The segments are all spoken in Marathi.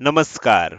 नमस्कार.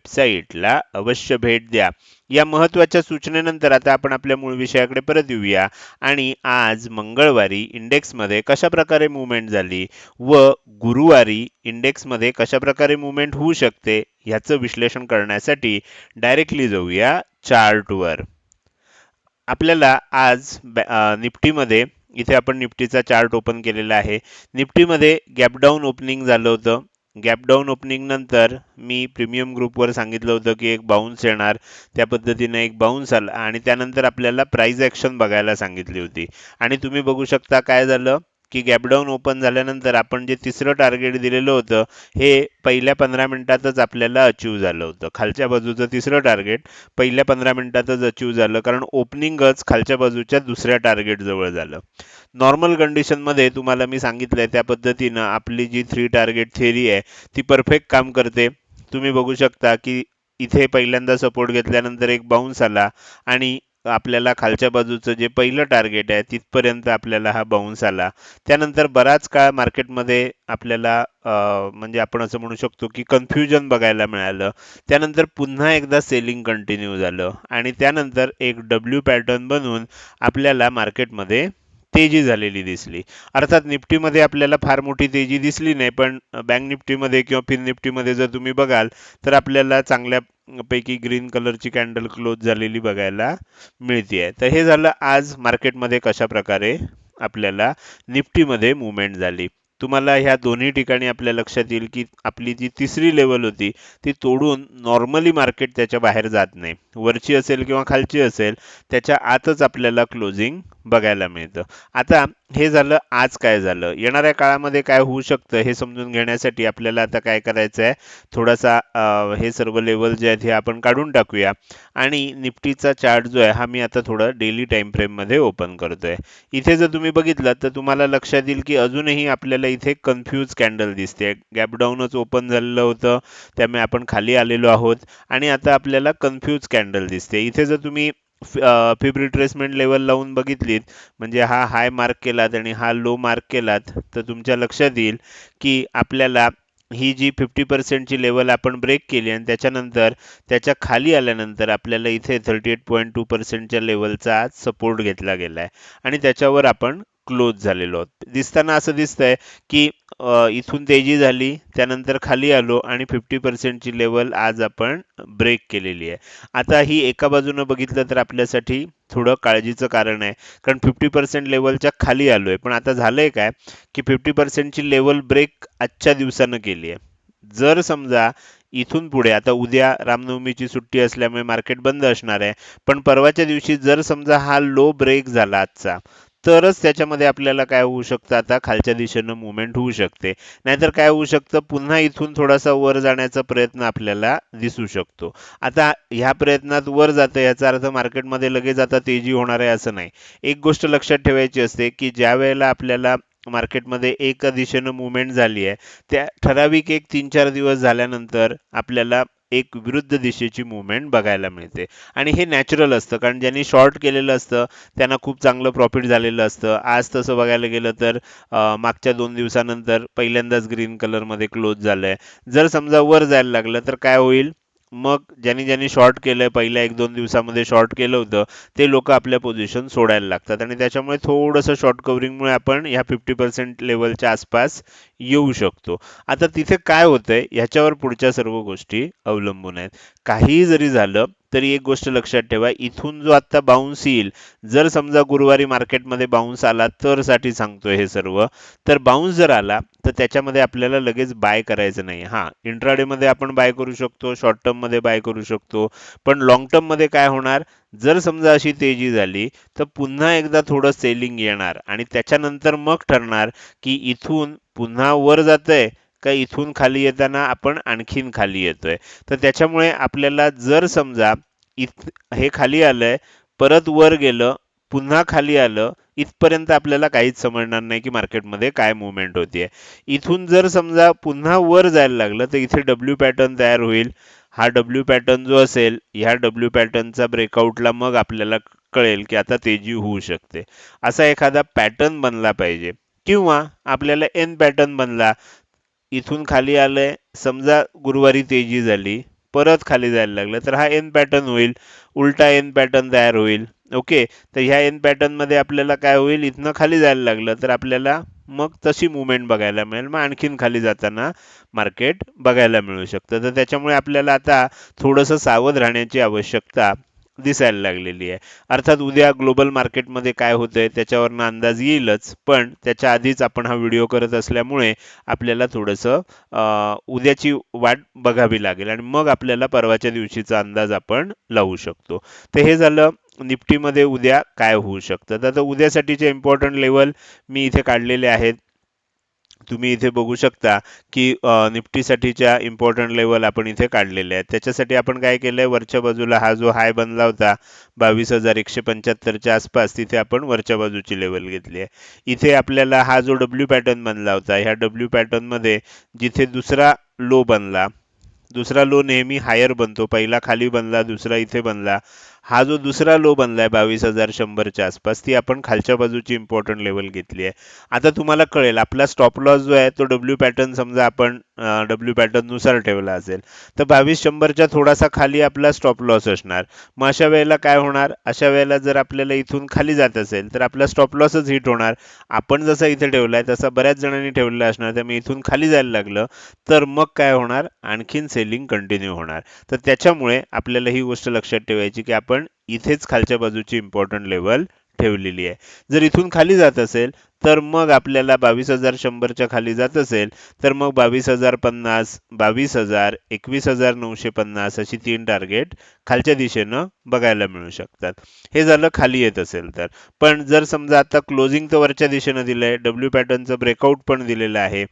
वेबसाईटला अवश्य भेट द्या. या महत्त्वाच्या सूचनेनंतर आता आपण आपल्या मूळ विषयाकडे परत येऊया. आणि आज मंगळवारी इंडेक्समध्ये कशाप्रकारे मुवमेंट झाली व गुरुवारी इंडेक्समध्ये कशाप्रकारे मुवमेंट होऊ शकते ह्याचं विश्लेषण करण्यासाठी डायरेक्टली जाऊया चार्टवर. आपल्याला आज निफ्टीमध्ये इथे आपण निफ्टीचा चार्ट ओपन केलेला आहे. निफ्टीमध्ये गॅपडाऊन ओपनिंग झालं होतं. गॅपडाऊन ओपनिंगनंतर मी प्रीमियम ग्रुपवर सांगितलं होतं की एक बाउन्स येणार. त्या पद्धतीने एक बाउन्स आला आणि त्यानंतर आपल्याला प्राईज ॲक्शन बघायला सांगितली होती. आणि तुम्ही बघू शकता काय झालं? की गॅपडाऊन ओपन झाल्यानंतर आपण जे तिसरं टार्गेट दिलेलं होतं हे पहिल्या पंधरा मिनिटातच आपल्याला अचीव झालं होतं. खालच्या बाजूचं तिसरं टार्गेट पहिल्या पंधरा मिनिटातच अचीव झालं कारण ओपनिंगच खालच्या बाजूच्या दुसऱ्या टार्गेटजवळ झालं. नॉर्मल कंडिशनमध्ये तुम्हाला मी सांगितलंय त्या पद्धतीनं आपली जी थ्री टार्गेट थिअरी आहे ती परफेक्ट काम करते. तुम्ही बघू शकता की इथे पहिल्यांदा सपोर्ट घेतल्यानंतर एक बाउन्स आला आणि आपल्याला खालच्या बाजूचं जे पहिलं टार्गेट आहे तिथपर्यंत आपल्याला हा बाउन्स आला. त्यानंतर बराच काळ मार्केटमध्ये आपल्याला म्हणजे आपण असं म्हणू शकतो की कन्फ्युजन बघायला मिळालं. त्यानंतर पुन्हा एकदा सेलिंग कंटिन्यू झालं. आणि त्यानंतर एक डब्ल्यू पॅटर्न बनवून आपल्याला मार्केटमध्ये तेजी झालेली दिसली. अर्थात निफ्टीमध्ये आपल्याला फार मोठी तेजी दिसली नाही पण बँक निफ्टीमध्ये किंवा फिन निफ्टीमध्ये जर तुम्ही बघाल तर आपल्याला चांगल्या पैकी ग्रीन कलरची कॅन्डल क्लोज झालेली बघायला मिळते आहे तर हे झालं आज मार्केटमध्ये कशा प्रकारे आपल्याला निफ्टीमध्ये मुवमेंट झाली. तुम्हाला ह्या दोन्ही ठिकाणी आपल्या लक्षात येईल की आपली जी तिसरी लेवल होती ती तोडून नॉर्मली मार्केट त्याच्या बाहेर जात नाही. वरची असेल किंवा खालची असेल त्याच्या आतच आपल्याला क्लोजिंग बघायला मिळतं. आता हे झालं आज काय झालं? येणाऱ्या काळामध्ये काय होऊ शकतं हे समजून घेण्यासाठी आपल्याला आता काय करायचं आहे थोडासा हे सर्व लेवल जे आहेत हे आपण काढून टाकूया. आणि निफ्टीचा चार्ट जो आहे हा मी आता थोडं डेली टाईम फ्रेममध्ये ओपन करतोय. इथे जर तुम्ही बघितलं तर तुम्हाला लक्षात येईल की अजूनही आपल्याला इथे कन्फ्यूज कॅन्डल दिसते. गॅपडाऊनच ओपन झालेलं होतं त्यामुळे आपण खाली आलेलो आहोत. आणि आता आपल्याला कन्फ्यूज कॅन्डल दिसते. इथे जर तुम्ही फिब रिट्रेसमेंट लेवल लावून बघितलीत म्हणजे हा हाय मार्क केलात आणि हा लो मार्क केलात तर तुमच्या लक्षात येईल की आपल्याला ही जी फिफ्टी पर्सेंटची लेवल आपण ब्रेक केली आणि त्याच्यानंतर त्याच्याखाली आल्यानंतर आपल्याला इथे थर्टी एट पॉईंट टू पर्सेंटच्या लेवलचा आज सपोर्ट घेतला गेला आहे आणि त्याच्यावर आपण क्लोज झालेलो. आहोत दिसताना असं दिसतंय की इथून तेजी झाली त्यानंतर खाली आलो आणि फिफ्टी पर्सेंटची लेवल आज आपण ब्रेक केलेली आहे. आता ही एका बाजूनं बघितलं तर आपल्यासाठी थोडं काळजीचं कारण आहे. कारण फिफ्टी पर्सेंट लेवलच्या खाली आलोय. पण आता झालंय काय? की फिफ्टी पर्सेंटची लेवल ब्रेक आजच्या दिवसानं केली आहे. जर समजा इथून पुढे आता उद्या रामनवमीची सुट्टी असल्यामुळे मार्केट बंद असणार आहे. पण परवाच्या दिवशी जर समजा हा लो ब्रेक झाला आजचा तरच त्याच्यामध्ये आपल्याला काय होऊ शकतं? आता खालच्या दिशेनं मुवमेंट होऊ शकते. नाहीतर काय होऊ शकतं? पुन्हा इथून थोडासा वर जाण्याचा प्रयत्न आपल्याला दिसू शकतो. आता ह्या प्रयत्नात वर जातं याचा अर्थ मार्केटमध्ये लगेच आता तेजी होणार आहे असं नाही. एक गोष्ट लक्षात ठेवायची असते की ज्या वेळेला आपल्याला मार्केटमध्ये एका दिशेनं मुवमेंट झाली आहे त्या ठराविक एक तीन चार दिवस झाल्यानंतर आपल्याला एक विरुद्ध दिशेची मुवमेंट बघायला मिळते. आणि हे नॅचरल असतं कारण ज्यांनी शॉर्ट केलेलं असतं त्यांना खूप चांगलं प्रॉफिट झालेलं असतं. आज तसं बघायला गेलं तर मागच्या दोन दिवसानंतर पहिल्यांदाच ग्रीन कलरमध्ये क्लोज झालंय. जर समजा वर जायला लागलं तर काय होईल? मग ज्यांनी ज्यांनी शॉर्ट केलंय पहिल्या एक दोन दिवसामध्ये शॉर्ट केलं होतं ते लोक आपल्या पोझिशन सोडायला लागतात. आणि त्याच्यामुळे थोडंसं शॉर्ट कव्हरिंगमुळे आपण ह्या फिफ्टी पर्सेंट लेवलच्या आसपास येऊ शकतो. आता तिथे काय होतंय ह्याच्यावर पुढच्या सर्व गोष्टी अवलंबून आहेत. काहीही जरी झालं तरी एक गोष्ट लक्षात ठेवा इथून जो आता बाउन्स येईल जर समजा गुरुवारी मार्केटमध्ये बाउन्स आला तर साठी सांगतोय हे सर्व तर बाउन्स जर आला तर त्याच्यामध्ये आपल्याला लगेच बाय करायचं नाही. हा इंट्राडे मध्ये आपण बाय करू शकतो शॉर्ट टर्ममध्ये बाय करू शकतो. पण लॉंग टर्ममध्ये काय होणार? जर समजा अशी तेजी झाली तर पुन्हा एकदा थोडं सेलिंग येणार आणि त्याच्यानंतर मग ठरणार की इथून पुन्हा वर जातंय का इथून खाली येताना आपण आणखीन खाली येतोय. तर त्याच्यामुळे आपल्याला जर समजा इथ हे खाली आलंय परत वर गेलं पुन्हा खाली आलं इथपर्यंत आपल्याला काहीच समजणार नाही की मार्केटमध्ये काय मुवमेंट होतीये. इथून जर समजा पुन्हा वर जायला लागलं तर इथे डब्ल्यू पॅटर्न तयार होईल. हा डब्ल्यू पॅटर्न जो असेल ह्या डब्ल्यू पॅटर्नचा ब्रेकआउटला मग आपल्याला कळेल की आता तेजी होऊ शकते. असा एखादा पॅटर्न बनला पाहिजे. किंवा आपल्याला एन पॅटर्न बनला इथून खाली आलंय समजा गुरुवारी तेजी झाली परत खाली जायला लागलं तर हा एन पॅटर्न होईल. उलटा एन पॅटर्न तयार होईल. ओके तर ह्या एन पॅटर्नमध्ये आपल्याला काय होईल? इथनं खाली जायला लागलं तर आपल्याला मग तशी मुवमेंट बघायला मिळेल. मग आणखीन खाली जाताना मार्केट बघायला मिळू शकतं. तर त्याच्यामुळे आपल्याला आता थोडंसं सावध राहण्याची आवश्यकता दिसायला लागलेली आहे. अर्थात उद्या ग्लोबल मार्केटमध्ये काय होतंय त्याच्यावरनं अंदाज येईलच पण त्याच्या आधीच आपण हा व्हिडिओ करत असल्यामुळे आपल्याला थोडंसं उद्याची वाट बघावी लागेल. आणि मग आपल्याला परवाच्या दिवशीचा अंदाज आपण लावू शकतो. तर हे झालं निफ्टीमध्ये उद्या काय होऊ शकतं? तर आता उद्यासाठीचे इम्पॉर्टंट लेवल मी इथे काढलेले आहेत. तुम्ही इथे बघू शकता की निफ्टीसाठीच्या इम्पॉर्टंट लेवल आपण इथे काढलेले आहेत. त्याच्यासाठी आपण काय केलंय? वरच्या बाजूला हा जो हाय बनला होता बावीस हजार एकशे पंच्याहत्तरच्या आसपास तिथे आपण वरच्या बाजूची लेवल घेतली आहे. इथे आपल्याला हा जो डब्ल्यू पॅटर्न बनला होता ह्या डब्ल्यू पॅटर्नमध्ये जिथे दुसरा लो बनला दुसरा लो नेहमी हायर बनतो. पहिला खाली बनला दुसरा इथे बनला. हा जो दुसरा लो बनलाय बावीस हजार शंभरच्या आसपास ती आपण खालच्या बाजूची इम्पॉर्टंट लेवल घेतली आहे. आता तुम्हाला कळेल आपला स्टॉप लॉस जो आहे तो डब्ल्यू पॅटर्न समजा आपण डब्ल्यू पॅटर्ननुसार ठेवला असेल तर बावीस शंभरच्या थोडासा खाली आपला स्टॉप लॉस असणार. मग अशा वेळेला काय होणार? अशा वेळेला जर आपल्याला इथून खाली जात असेल तर आपला स्टॉप लॉसच हिट होणार. आपण जसा इथे ठेवलाय तसा बऱ्याच जणांनी ठेवलेला असणार त्यामुळे इथून खाली जायला लागलं तर मग काय होणार? आणखीन सेलिंग कंटिन्यू होणार. तर त्याच्यामुळे आपल्याला ही गोष्ट लक्षात ठेवायची की आपण इथेच खालच्या बाजूची इम्पॉर्टंट लेवल ठेवलेली आहे. जर इथून खाली जात असेल तर मग आपल्याला बावीस हजार शंभरच्या खाली जात असेल तर मग बावीस हजार पन्नास बावीस हजार एकवीस हजार नऊशे पन्नास अशी तीन टार्गेट खालच्या दिशेनं बघायला मिळू शकतात. हे झालं खाली येत असेल तर. पण जर समजा आता क्लोजिंग तर वरच्या दिशेनं दिलंय डब्ल्यू पॅटर्नचं ब्रेकआउट पण दिलेलं आहे.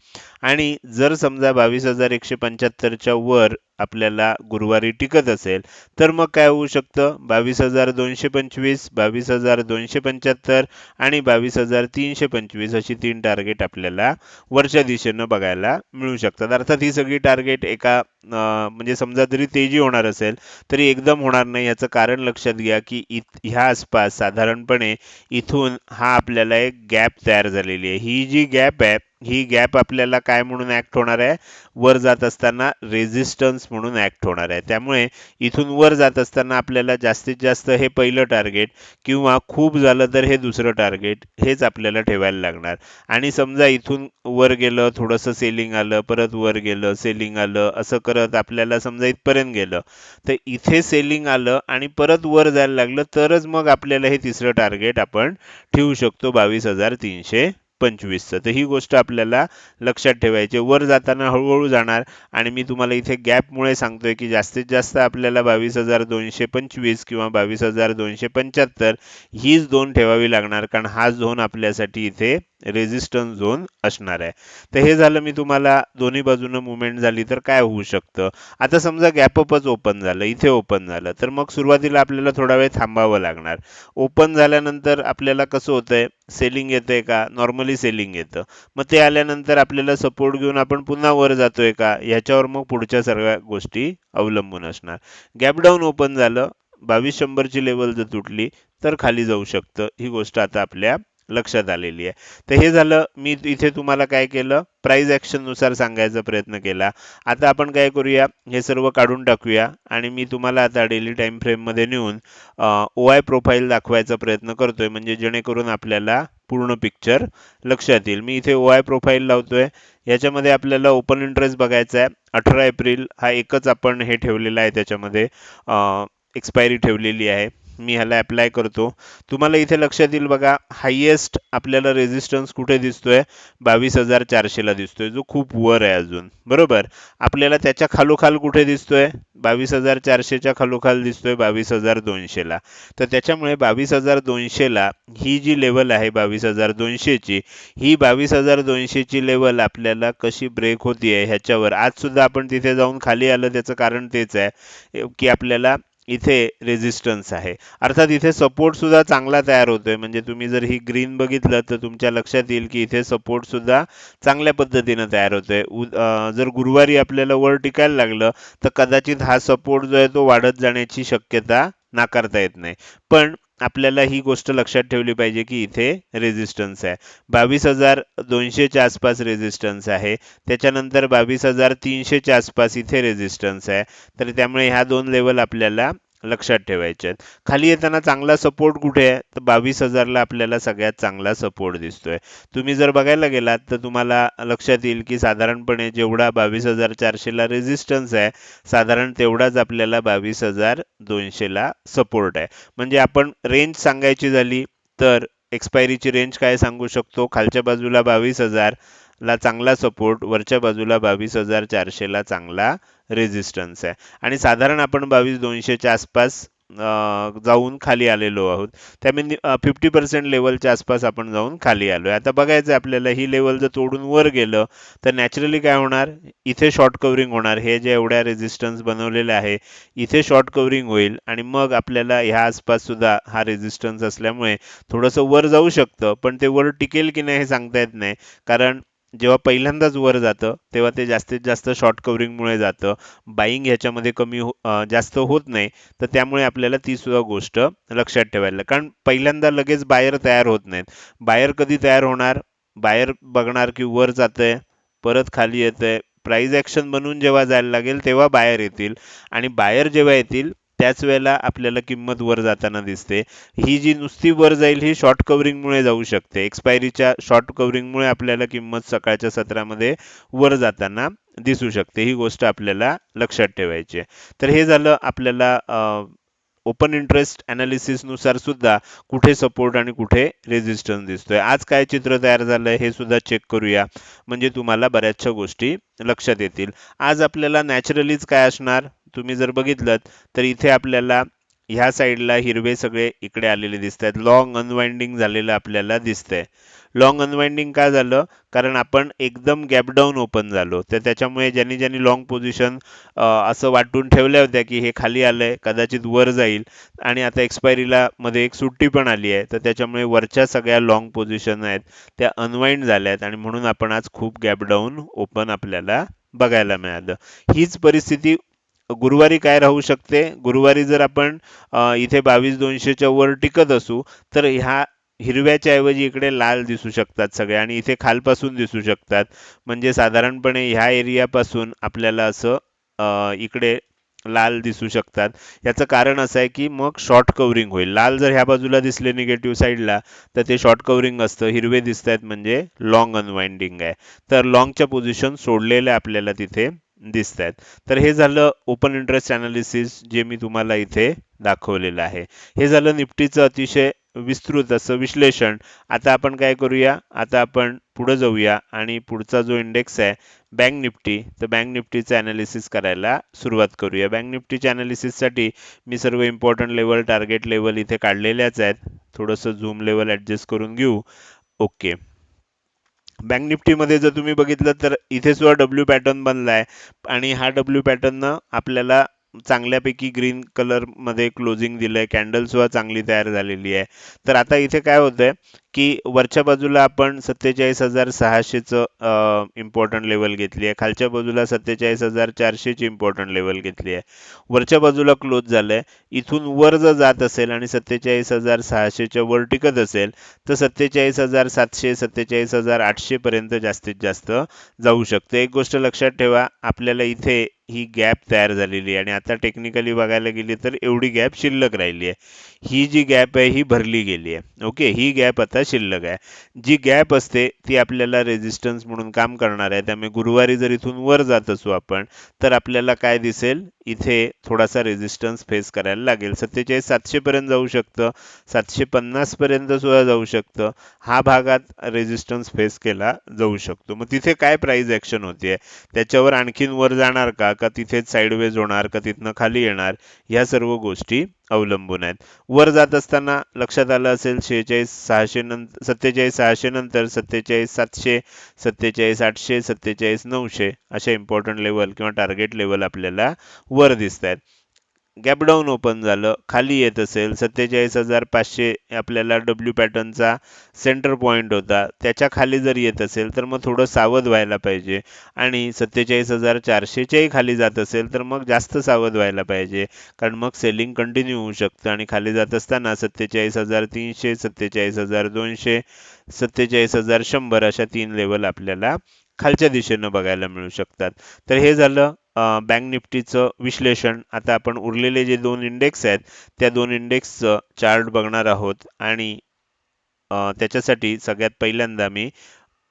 आणि जर समजा बावीस हजार एकशे पंच्याहत्तरच्या वर आपल्याला गुरुवारी टिकत असेल तर मग काय होऊ शकतं? बावीस हजार दोनशे पंचवीस बावीस हजार दोनशे पंच्याहत्तर आणि बावीस हजार तीनशे पंचवीस अशी तीन टार्गेट आपल्याला वरच्या दिशेनं बघायला मिळू शकतात. अर्थात ही सगळी टार्गेट एका म्हणजे समजा जरी तेजी होणार असेल तरी एकदम होणार नाही याचं कारण लक्षात घ्या की इत ह्या आसपास साधारणपणे इथून हा आपल्याला एक गॅप तयार झालेली आहे. ही जी गॅप आहे ही गॅप आपल्याला काय म्हणून ऍक्ट होणार आहे? वर जात असताना रेझिस्टन्स म्हणून ऍक्ट होणार आहे. त्यामुळे इथून वर जात असताना आपल्याला जास्तीत जास्त हे पहिलं टार्गेट किंवा खूप झालं तर हे दुसरं टार्गेट हेच आपल्याला ठेवायला लागणार. आणि समजा इथून वर गेलं थोडंसं सेलिंग आलं परत वर गेलं सेलिंग आलं असं करत आपल्याला समजा इथपर्यंत गेलं तर इथे सेलिंग आलं आणि परत वर जायला लागलं तरच मग आपल्याला हे तिसरं टार्गेट आपण ठेवू शकतो बावीस हजार तीनशे पंचवीसचं तर ही गोष्ट आपल्याला लक्षात ठेवायची वर जाताना हळूहळू जाणार. आणि मी तुम्हाला इथे गॅपमुळे सांगतोय की जास्तीत जास्त आपल्याला बावीस हजार दोनशे पंचवीस किंवा बावीस हजार दोनशे पंच्याहत्तर हीच झोन ठेवावी लागणार. कारण हा झोन आपल्यासाठी इथे रेझिस्टन्स झोन असणार आहे. तर हे झालं मी तुम्हाला दोन्ही बाजूनं मुवमेंट झाली तर काय होऊ शकतं? आता समजा गॅपअपच ओपन झालं इथे ओपन झालं. तर मग सुरुवातीला आपल्याला थोडा वेळ थांबावं लागणार. ओपन झाल्यानंतर आपल्याला कसं होतंय? सेलिंग येतंय का? नॉर्मली सेलिंग येतं. मग ते आल्यानंतर आपल्याला सपोर्ट घेऊन आपण पुन्हा वर जातोय का? ह्याच्यावर मग पुढच्या सगळ्या गोष्टी अवलंबून असणार. गॅपडाऊन ओपन झालं. बावीस शंभरची लेवल जर तुटली तर खाली जाऊ शकतं. ही गोष्ट आता आपल्या लक्षात आलेली आहे. तर हे झालं मी इथे तुम्हाला काय केलं प्राईज ऍक्शननुसार सांगायचा प्रयत्न केला. आता आपण काय करूया हे सर्व काढून टाकूया आणि मी तुम्हाला आता डेली टाइम फ्रेममध्ये नेऊन ओ आय प्रोफाईल दाखवायचा प्रयत्न करतोय म्हणजे जेणेकरून आपल्याला पूर्ण पिक्चर लक्षात येईल. मी इथे ओ आय प्रोफाईल लावतोय. याच्यामध्ये आपल्याला ओपन इंटरेस्ट बघायचा आहे. अठरा एप्रिल हा एकच आपण हे ठेवलेला आहे त्याच्यामध्ये एक्सपायरी ठेवलेली आहे. मी ह्याला अप्लाय करतो. तुम्हाला इथे लक्षात येईल बघा हायेस्ट आपल्याला रेझिस्टन्स कुठे दिसतोय? बावीस हजार चारशेला दिसतोय जो खूप वर आहे अजून. बरोबर? आपल्याला त्याच्या खालोखाल कुठे दिसतोय? बावीस हजार चारशेच्या खालोखाल दिसतोय बावीस हजार दोनशेला तर त्याच्यामुळे बावीस हजार दोनशेला ही जी लेवल आहे बावीस हजार दोनशेची ही बावीस हजार दोनशेची लेवल आपल्याला कशी ब्रेक होती आहे ह्याच्यावर. आज सुद्धा आपण तिथे जाऊन खाली आलं त्याचं कारण तेच आहे की आपल्याला इथे रेझिस्टन्स आहे. अर्थात इथे सपोर्ट सुद्धा चांगला तयार होतोय. म्हणजे तुम्ही जर ही ग्रीन बघितलं तर तुमच्या लक्षात येईल की इथे सपोर्ट सुद्धा चांगल्या पद्धतीनं तयार होतोय. जर गुरुवारी आपल्याला वर टिकायला लागलं तर कदाचित हा सपोर्ट जो आहे तो वाढत जाण्याची शक्यता नाकारता येत नाही. पण आपल्याला ही गोष्ट लक्षात ठेवली पाहिजे की इथे रेझिस्टन्स आहे. बावीस हजार दोनशेच्या आसपास रेझिस्टन्स आहे. त्याच्यानंतर बावीस हजार तीनशेच्या आसपास इथे रेझिस्टन्स आहे. तर त्यामुळे ह्या दोन लेवल आपल्याला लक्षात ठेवायचे आहेत. खाली येताना चांगला सपोर्ट कुठे आहे? तर बावीस हजारला आपल्याला सगळ्यात चांगला सपोर्ट दिसतोय. तुम्ही जर बघायला गेलात तर तुम्हाला लक्षात येईल की साधारणपणे जेवढा बावीस हजार चारशेला रेझिस्टन्स आहे साधारण तेवढाच आपल्याला बावीस हजार दोनशेला सपोर्ट आहे. म्हणजे आपण रेंज सांगायची झाली तर एक्सपायरीची रेंज काय सांगू शकतो? खालच्या बाजूला बावीस हजार ला चांगला सपोर्ट वरच्या बाजूला बावीस हजार चारशेला चांगला रेझिस्टन्स आहे. आणि साधारण आपण बावीस दोनशेच्या आसपास जाऊन खाली आलेलो आहोत. त्यामुळे फिफ्टी पर्सेंट लेवलच्या आसपास आपण जाऊन खाली आलो आहे आता बघायचं आपल्याला ही लेवल जर तोडून वर गेलं तर नॅचरली काय होणार? इथे शॉर्ट कव्हरिंग होणार. हे जे एवढ्या रेझिस्टन्स बनवलेलं आहे इथे शॉर्ट कवरिंग होईल. आणि मग आपल्याला ह्या आसपास सुद्धा हा रेझिस्टन्स असल्यामुळे थोडंसं वर जाऊ शकतं. पण ते वर टिकेल की नाही हे सांगता येत नाही. कारण जेव्हा पहिल्यांदाच वर जातं तेव्हा ते जास्तीत जास्त शॉर्ट कव्हरिंगमुळे जातं. बाईंग ह्याच्यामध्ये कमी हो- जास्त होत नाही तर त्यामुळे आपल्याला ती सुद्धा गोष्ट लक्षात ठेवायला. कारण पहिल्यांदा लगेच बायर तयार होत नाहीत. बायर कधी तयार होणार? बायर बघणार की वर जातंय परत खाली येतंय. प्राईज ऍक्शन बनून जेव्हा जायला लागेल तेव्हा बाहेर येतील. आणि बाहेर जेव्हा येतील त्याच वेळेला आपल्याला किंमत वर जाताना दिसते. ही जी नुसती वर जाईल ही शॉर्ट कव्हरिंगमुळे जाऊ शकते. एक्सपायरीच्या शॉर्ट कव्हरिंगमुळे आपल्याला किंमत सकाळच्या सत्रामध्ये वर जाताना दिसू शकते. ही गोष्ट आपल्याला लक्षात ठेवायची आहे. तर हे झालं आपल्याला ओपन इंटरेस्ट ॲनालिसिसनुसार सुद्धा कुठे सपोर्ट आणि कुठे रेझिस्टन्स दिसतोय. आज काय चित्र तयार झालंय हे सुद्धा चेक करूया. म्हणजे तुम्हाला बऱ्याचशा गोष्टी लक्षात येतील. आज आपल्याला नॅचरलीच काय असणार? तुम्ही जर बघितलं तर इथे आपल्याला ह्या साईडला हिरवे सगळे इकडे आलेले दिसत आहेत लॉंग अनवाइंडिंग झालेलं आपल्याला दिसतंय. लॉंग अनवाइंडिंग का झालं? कारण आपण एकदम गॅपडाऊन ओपन झालो. तर त्याच्यामुळे ज्यांनी ज्यांनी लॉंग पोझिशन असं वाटून ठेवल्या होत्या की हे खाली आलंय कदाचित वर जाईल. आणि आता एक्सपायरीला मध्ये एक सुट्टी पण आली आहे. तर त्याच्यामुळे वरच्या सगळ्या लॉंग पोझिशन आहेत त्या अनवाइंड झाल्या आहेत आणि म्हणून आपण आज खूप गॅपडाऊन ओपन आपल्याला बघायला मिळालं. हीच परिस्थिती गुरुवारी काय राहू शकते? गुरुवारी जर आपण इथे बावीस दोनशेच्या वर टिकत असू तर ह्या हिरव्याच्या ऐवजी इकडे लाल दिसू शकतात सगळे आणि इथे खालपासून दिसू शकतात. म्हणजे साधारणपणे ह्या एरियापासून आपल्याला असं इकडे लाल दिसू शकतात. याचं कारण असं आहे की मग शॉर्ट कव्हरिंग होईल. लाल जर ह्या बाजूला दिसले निगेटिव्ह साईडला तर ते शॉर्ट कव्हरिंग असतं. हिरवे दिसत आहेत म्हणजे लॉंग अनवाइंडिंग आहे. तर लॉंगच्या पोझिशन सोडलेल्या आपल्याला तिथे. दिसत आहेत तर हे झालं ओपन इंटरेस्ट अनालिसिस जे मी तुम्हाला इथे दाखवलेलं आहे. हे झालं निफ्टीचं अतिशय विस्तृत असं विश्लेषण. आता आपण काय करूया? आता आपण पुढे जाऊया आणि पुढचा जो इंडेक्स आहे बँक निफ्टी तर बँक निफ्टीचं अनालिसिस करायला सुरुवात करूया. बँक निफ्टीच्या अनालिसिससाठी मी सर्व इम्पॉर्टंट लेवल टार्गेट लेवल इथे काढलेल्याच आहेत. थोडंसं झूम लेवल ॲडजस्ट करून घेऊ. ओके बँक निफ्टीमध्ये जर तुम्ही बघितलं तर इथे सुद्धा डब्ल्यू पॅटर्न बनलाय आणि हा डब्ल्यू पॅटर्न आपल्याला चांगल्यापैकी ग्रीन कलरमध्ये क्लोजिंग दिलं आहे सुद्धा चांगली तयार झालेली आहे. तर आता इथे काय होतंय? की वरच्या बाजूला आपण सत्तेचाळीस हजार सहाशेचं इम्पॉर्टंट लेवल घेतली आहे. खालच्या बाजूला सत्तेचाळीस हजार चारशेची इम्पॉर्टंट लेवल घेतली आहे. वरच्या बाजूला क्लोज झालंय. इथून वर जर जात असेल आणि सत्तेचाळीस हजार सहाशेच्या वर टिकत असेल तर सत्तेचाळीस हजार सातशे सत्तेचाळीस हजार आठशे पर्यंत जास्तीत जास्त जाऊ शकते. एक गोष्ट लक्षात ठेवा आपल्याला इथे ही गॅप तयार झालेली आहे. आणि आता टेक्निकली बघायला गेली तर एवढी गॅप शिल्लक राहिली आहे. ही जी गॅप आहे ही भरली गेली आहे. ओके ही गॅप आता शिल्लक आहे. जी गॅप असते ती आपल्याला रेझिस्टन्स म्हणून काम करणार आहे. त्यामुळे गुरुवारी जर इथून वर जात असू आपण तर आपल्याला काय दिसेल? इथे थोडासा रेझिस्टन्स फेस करायला लागेल. सत्तेचाळीस सातशेपर्यंत जाऊ शकतं. सातशे पन्नासपर्यंत सुद्धा जाऊ शकतं. हा भागात रेझिस्टन्स फेस केला जाऊ शकतो. मग तिथे काय प्राईज ॲक्शन होते त्याच्यावर आणखीन वर जाणार का? का तिथेच साईडवेज होणार? का तिथनं खाली येणार? ह्या सर्व गोष्टी अवलंबून आहेत. वर जात असताना लक्षात आलं असेल शेहेचाळीस सहाशे नंतर सत्तेचाळीस सहाशे नंतर सत्तेचाळीस सातशे सत्तेचाळीस आठशे सत्तेचाळीस नऊशे अशा इम्पॉर्टंट लेवल किंवा टार्गेट लेवल आपल्याला वर दिसत आहेत गॅपडाऊन ओपन झालं खाली येत असेल सत्तेचाळीस हजार पाचशे आपल्याला डब्ल्यू पॅटर्नचा सेंटर पॉईंट होता. त्याच्याखाली जर येत असेल तर मग थोडं सावध व्हायला पाहिजे. आणि सत्तेचाळीस हजार चारशेच्याही खाली जात असेल तर मग जास्त सावध व्हायला पाहिजे. कारण मग सेलिंग कंटिन्यू होऊ शकतं. आणि खाली जात असताना सत्तेचाळीस हजार तीनशे सत्तेचाळीस हजार दोनशे सत्तेचाळीस हजार शंभर अशा तीन लेवल आपल्याला खालच्या दिशेनं बघायला मिळू शकतात. तर हे झालं. बँक निफ्टीचं विश्लेषण. आता आपण उरलेले जे दोन इंडेक्स आहेत त्या दोन इंडेक्सचं चार्ट बघणार आहोत. आणि त्याच्यासाठी सगळ्यात पहिल्यांदा मी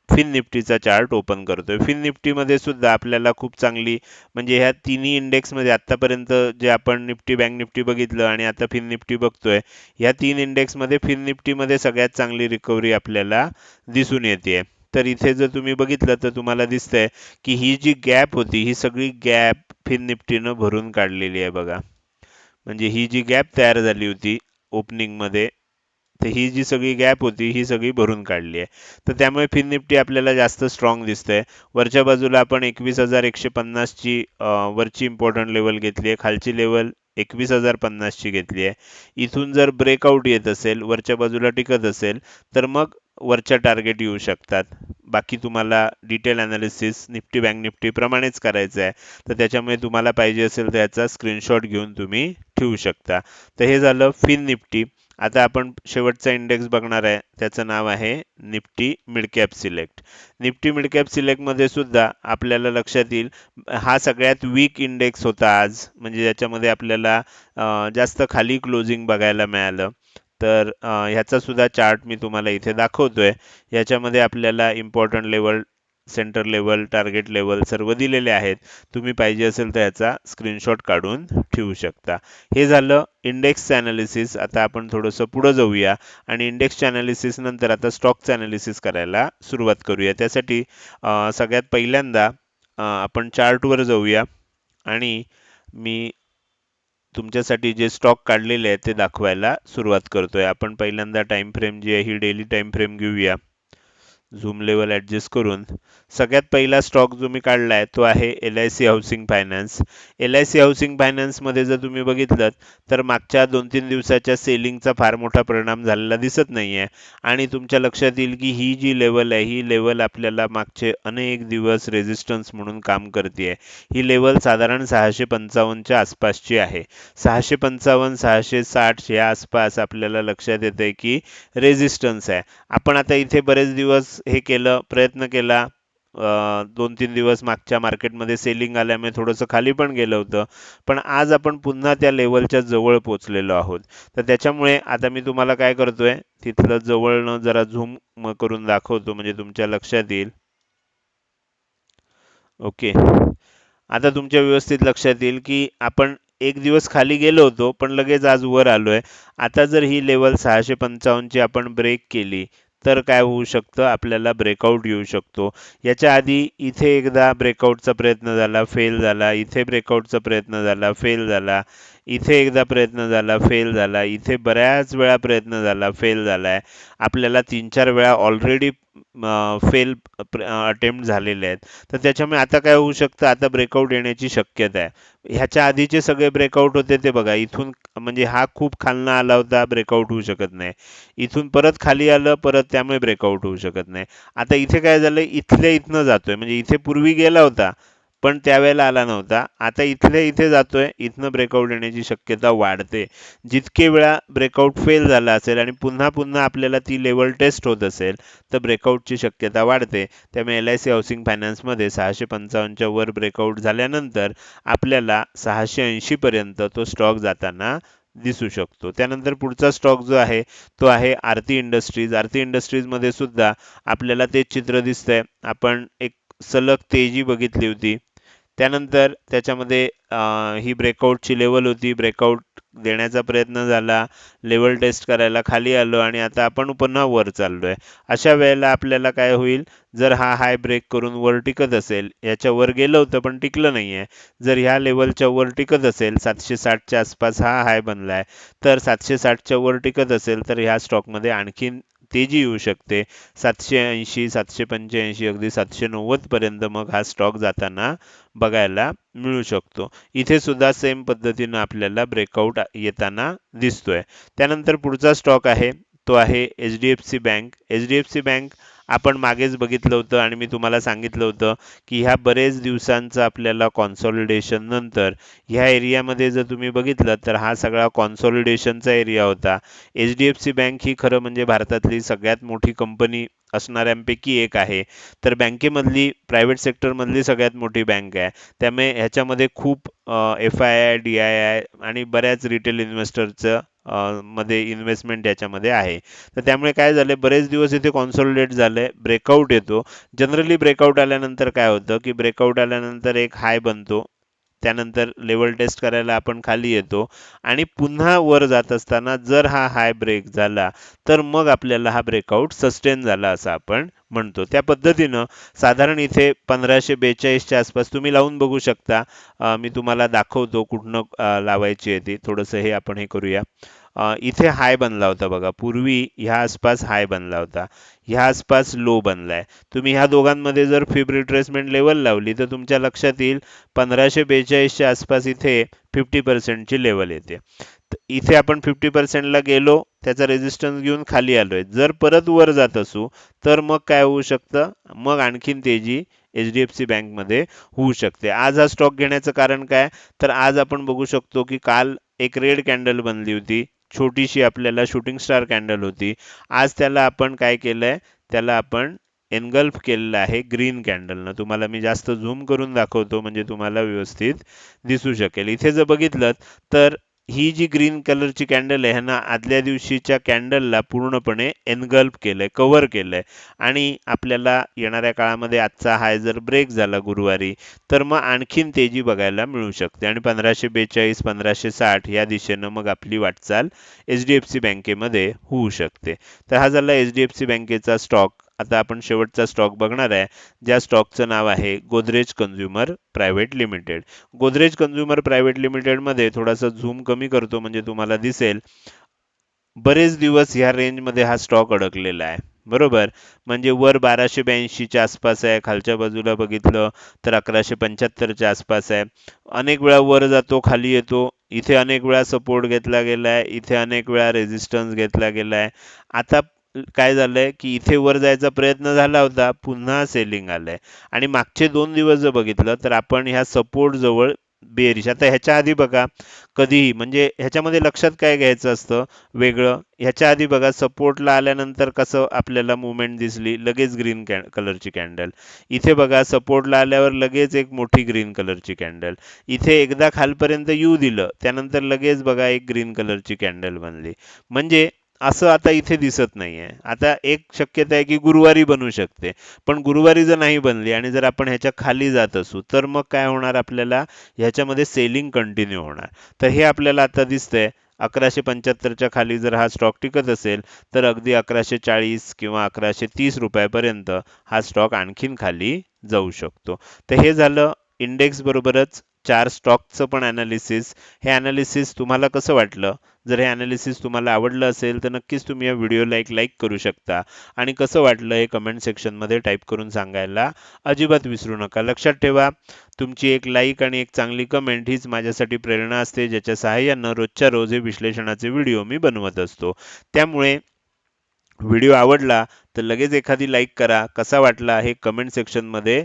फिन निफ्टीचा चार्ट ओपन करतोय. फिन निफ्टीमध्ये सुद्धा आपल्याला खूप चांगली म्हणजे ह्या तिन्ही इंडेक्समध्ये आत्तापर्यंत जे आपण निफ्टी बँक निफ्टी बघितलं आणि आता फिन निफ्टी बघतोय ह्या तीन इंडेक्समध्ये फिन निफ्टीमध्ये सगळ्यात चांगली रिकव्हरी आपल्याला दिसून येते तर इथे जर तुम्ही बघितलं तर तुम्हाला दिसतंय की ही जी गॅप होती ही सगळी गॅप फिन निफ्टीनं भरून काढलेली आहे बघा. म्हणजे ही जी गॅप तयार झाली होती ओपनिंगमध्ये तर ही जी सगळी गॅप होती ही सगळी भरून काढली आहे. तर त्यामुळे फिन निफ्टी आपल्याला जास्त स्ट्रॉंग दिसतंय. वरच्या बाजूला आपण एकवीस हजार एकशे पन्नासची वरची इम्पॉर्टंट लेवल घेतली आहे. खालची लेवल एकवीस हजार पन्नासची घेतली आहे. इथून जर ब्रेकआउट येत असेल वरच्या बाजूला टिकत असेल तर मग वरच्या टार्गेट येऊ शकतात. बाकी तुम्हाला detail analysis Nifty bank Nifty प्रमाणेच करायचं आहे. तर त्याच्यामुळे तुम्हाला पाहिजे असेल तर याचा स्क्रीनशॉट घेऊन तुम्ही ठेवू शकता. तर हे झालं फिन निफ्टी. आता आपण शेवटचा इंडेक्स बघणार आहे. त्याचं नाव आहे Nifty midcap select Nifty midcap सिलेक्टमध्ये सुद्धा आपल्याला लक्षात येईल हा सगळ्यात वीक इंडेक्स होता आज. म्हणजे ज्याच्यामध्ये आपल्याला जास्त खाली क्लोजिंग बघायला मिळालं. तर ह्याचा सुद्धा चार्ट मी तुम्हाला इथे दाखवतोय. याच्यामध्ये आपल्याला important level centre level target level सर्व दिलेले आहेत. तुम्ही पाहिजे असेल तर याचा स्क्रीनशॉट काढून ठेवू शकता. हे झालं इंडेक्सचं अनालिसिस आता आपण थोडंसं पुढं जाऊया आणि इंडेक्सचे अनालिसिस नंतर आता स्टॉकचं अनालिसिस करायला सुरुवात करूया. त्यासाठी सगळ्यात पहिल्यांदा आपण चार्टवर जाऊया आणि मी तुमच्यासाठी जे स्टॉक काढलेले आहे ते दाखवायला सुरुवात करतोय. आपण पहिल्यांदा टाइम फ्रेम जी आहे ही डेली टाइम फ्रेम घेऊया. झूम लेवल ॲडजस्ट करून सगळ्यात पहिला स्टॉक जो मी काढला आहे तो आहे L I C housing finance L I C housing फायनान्समध्ये जर तुम्ही बघितलं तर मागच्या दोन तीन दिवसाच्या सेलिंगचा फार मोठा परिणाम झालेला दिसत नाही आहे आणि तुमच्या लक्षात येईल की ही जी लेवल आहे ही लेवल आपल्याला मागचे अनेक दिवस रेझिस्टन्स म्हणून काम करते ही लेवल साधारण सहाशे पंचावन्नच्या आसपासची आहे. सहाशे पंचावन्न सहाशे साठ या आसपास आपल्याला लक्षात येते की रेझिस्टन्स आहे. आपण आता इथे बरेच दिवस हे केलं प्रयत्न केला. दोन तीन दिवस मागच्या मार्केटमध्ये सेलिंग आल्यामुळे थोडंसं खाली पण गेलं होतं. पण आज आपण पुन्हा त्या लेवलच्या जवळ पोचलेलो आहोत. तर त्याच्यामुळे आता मी तुम्हाला काय करतोय तिथलं जवळनं जरा झूम करून दाखवतो म्हणजे तुमच्या लक्षात येईल. ओके. आता तुमच्या व्यवस्थित लक्षात येईल की आपण एक दिवस खाली गेलो होतो पण लगेच आज वर आलोय. आता जर ही लेवल सहाशे पंचावन्नची आपण ब्रेक केली तर काय होऊ शकतं? आपल्याला ब्रेकआउट येऊ शकतो. याच्या आधी इथे एकदा ब्रेकआउटचा प्रयत्न झाला फेल झाला इथे ब्रेकआउटचा प्रयत्न झाला फेल झाला. इथे एकदा प्रयत्न झाला फेल झाला. इथे बऱ्याच वेळा प्रयत्न झाला फेल झालाय. आपल्याला तीन चार वेळा ऑलरेडी फेल अटेम्प्ट झालेले आहेत. तर त्याच्यामुळे आता काय होऊ शकतं? आता ब्रेकआउट येण्याची शक्यता आहे. ह्याच्या आधीचे सगळे ब्रेकआउट होते ते बघा. इथून म्हणजे हा खूप खालनं आला होता ब्रेकआउट होऊ शकत नाही. इथून परत खाली आलं परत त्यामुळे ब्रेकआउट होऊ शकत नाही. आता इथे काय झालं? इथल्या इथनं जातोय. म्हणजे इथे पूर्वी गेला होता. पण त्यावेळेला आला नव्हता. आता इथल्या इथे जातोय. इथनं ब्रेकआउट येण्याची शक्यता वाढते. जितके वेळा ब्रेकआउट फेल झाला असेल आणि पुन्हा पुन्हा आपल्याला ती लेवल टेस्ट होत असेल तर ब्रेकआउटची शक्यता वाढते. त्यामुळे एल आय सी हाऊसिंग फायनान्समध्ये सहाशे पंचावन्नच्या वर ब्रेकआउट झाल्यानंतर आपल्याला सहाशे ऐंशीपर्यंत तो स्टॉक जाताना दिसू शकतो. त्यानंतर पुढचा स्टॉक जो आहे तो आहे आरती इंडस्ट्रीज आरती इंडस्ट्रीजमध्ये सुद्धा आपल्याला तेच चित्र दिसतंय. आपण एक सलग तेजी बघितली होती. त्यानंतर त्याच्यामध्ये ही ब्रेकआउटची लेवल होती. ब्रेकआउट देण्याचा प्रयत्न झाला. लेवल टेस्ट करायला खाली आलो आणि आता आपण पुन्हा वर चाललो आहे अशा वेळेला आपल्याला काय होईल? जर हा हाय ब्रेक करून वर टिकत असेल याच्या वर गेलं होतं पण टिकलं नाही आहे जर ह्या लेवलच्या वर टिकत असेल सातशे साठच्या आसपास हा हाय बनला आहे तर सातशे साठच्या वर टिकत असेल तर ह्या स्टॉकमध्ये आणखीन तेजी येऊ शकते. सातशे ऐंशी सातशे पंच्याऐंशी अगदी सातशे नव्वद पर्यंत मग हा स्टॉक जाताना बघायला मिळू शकतो. इथे सुद्धा सेम पद्धतीनं आपल्याला ब्रेकआउट येताना दिसतोय. त्यानंतर पुढचा स्टॉक आहे तो आहे H D F C bank H D F C bank आपण मागेच बघितलं होतं आणि मी तुम्हाला सांगितलं होतं की ह्या बरेच दिवसांचं आपल्याला कॉन्सॉलिडेशन नंतर ह्या एरियामध्ये जर तुम्ही बघितलं तर हा सगळा कॉन्सॉलिडेशनचा एरिया होता. H D F C bank ही खरं म्हणजे भारतातली सगळ्यात मोठी कंपनी असणाऱ्यांपैकी एक आहे. तर बँकेमधली प्रायव्हेट सेक्टरमधली सगळ्यात मोठी बँक आहे. त्यामुळे ह्याच्यामध्ये खूप F I I D I I आणि बऱ्याच रिटेल इन्व्हेस्टरचं मध्ये इन्व्हेस्टमेंट याच्यामध्ये आहे. तर त्यामुळे काय झालं बरेच दिवस इथे कॉन्सॉलिडेट झालंय ब्रेकआउट येतो. जनरली ब्रेकआउट आल्यानंतर काय होतं की ब्रेकआउट आल्यानंतर एक हाय बनतो. त्यानंतर लेवल टेस्ट करायला आपण खाली येतो. आणि पुन्हा वर जात असताना जर हा हाय ब्रेक झाला तर मग आपल्याला हा ब्रेकआउट सस्टेन झाला असं आपण म्हणतो. त्या पद्धतीनं साधारण इथे पंधराशे बेचाळीसच्या आसपास तुम्ही लावून बघू शकता. मी तुम्हाला दाखवतो कुठनं लावायची आहे ती. थोडंसं हे आपण हे करूया. इथे हाय बनला होता बघा. पूर्वी ह्या आसपास हाय बनला होता. ह्या आसपास लो बनला आहे तुम्ही ह्या दोघांमध्ये जर फिब रिट्रेसमेंट लेवल लावली तर तुमच्या लक्षात येईल पंधराशे बेचाळीसच्या आसपास इथे फिफ्टी पर्सेंटची लेवल येते. इथे आपण फिफ्टी पर्सेंटला गेलो त्याचा रेजिस्टन्स घेऊन खाली आलोय. जर परत वर जात असू तर मग काय होऊ शकतं? मग आणखीन तेजी एच डी एफ सी बँकमध्ये होऊ शकते. आज हा स्टॉक घेण्याचं कारण काय? तर आज आपण बघू शकतो की काल एक रेड कॅन्डल बनली होती. छोटीशी आपल्याला शूटिंग स्टार कॅन्डल होती. आज त्याला आपण काय केलंय? त्याला आपण एनगल्फ केलेलं आहे ग्रीन कॅन्डलनं तुम्हाला मी जास्त झूम करून दाखवतो म्हणजे तुम्हाला व्यवस्थित दिसू शकेल. इथे जर बघितलं तर ही जी ग्रीन कलरची कॅन्डल आहे ह्यांना आदल्या दिवशीच्या कॅन्डलला पूर्णपणे एनगल्प केलं आहे कवर कव्हर आहे आणि आपल्याला येणाऱ्या काळामध्ये आजचा हाय जर ब्रेक झाला गुरुवारी तर मग आणखीन तेजी बघायला मिळू शकते. आणि पंधराशे बेचाळीस पंधराशे साठ या दिशेनं मग आपली वाटचाल एच डी एफ सी बँकेमध्ये होऊ शकते. तर हा झाला एच डी एफ सी बँकेचा स्टॉक आता आपण शेवटचा स्टॉक बघणार आहे. ज्या स्टॉकचं नाव आहे Godrej consumer private limited Godrej consumer private लिमिटेडमध्ये थोडासा झूम कमी करतो म्हणजे तुम्हाला दिसेल बरेच दिवस ह्या रेंजमध्ये हा स्टॉक अडकलेला आहे. बरोबर? म्हणजे वर बाराशे ब्याऐंशीच्या आसपास आहे खालच्या बाजूला बघितलं तर अकराशे पंच्याहत्तरच्या आसपास आहे. अनेक वेळा वर जातो खाली येतो. इथे अनेक वेळा सपोर्ट घेतला गेलाय इथे अनेक वेळा रेझिस्टन्स घेतला गेलाय. आता काय झालंय की इथे वर जायचा प्रयत्न झाला होता पुन्हा सेलिंग आलंय. आणि मागचे दोन दिवस जर बघितलं तर आपण ह्या सपोर्ट जवळ बेरिश आता ह्याच्या आधी बघा कधीही म्हणजे ह्याच्यामध्ये लक्षात काय घ्यायचं असतं? वेगळं. ह्याच्या आधी बघा सपोर्टला आल्यानंतर कसं आपल्याला मुवमेंट दिसली? लगेच ग्रीन कलरची कॅन्डल इथे बघा सपोर्टला आल्यावर लगेच एक मोठी ग्रीन कलरची कॅन्डल इथे एकदा खालपर्यंत येऊ दिलं त्यानंतर लगेच बघा एक ग्रीन कलरची कॅन्डल बनली. म्हणजे असं आता इथे दिसत नाही आहे आता एक शक्यता आहे की गुरुवारी बनू शकते. पण गुरुवारी जर नाही बनली आणि जर आपण ह्याच्या खाली जात असू तर मग काय होणार आपल्याला? ह्याच्यामध्ये सेलिंग कंटिन्यू होणार. तर हे आपल्याला आता दिसतंय. अकराशे पंच्याहत्तरच्या खाली जर हा स्टॉक टिकत असेल तर अगदी अकराशे चाळीस किंवा अकराशे तीस रुपयापर्यंत हा स्टॉक आणखीन खाली जाऊ शकतो. तर हे झालं इंडेक्स बरोबरच चार स्टॉकचं पण ॲनालिसिस हे ॲनालिसिस तुम्हाला कसं वाटलं? जर हे ॲनालिसिस तुम्हाला आवडलं असेल तर नक्कीच तुम्ही या व्हिडिओला एक लाईक करू शकता. आणि कसं वाटलं हे कमेंट सेक्शनमध्ये टाईप करून सांगायला अजिबात विसरू नका. लक्षात ठेवा तुमची एक लाईक आणि एक चांगली कमेंट हीच माझ्यासाठी प्रेरणा असते ज्याच्या सहाय्यानं रोजच्या रोज हे विश्लेषणाचे व्हिडिओ मी बनवत असतो. त्यामुळे व्हिडिओ आवडला तर लगेच एखादी लाईक करा. कसा वाटला हे कमेंट सेक्शनमध्ये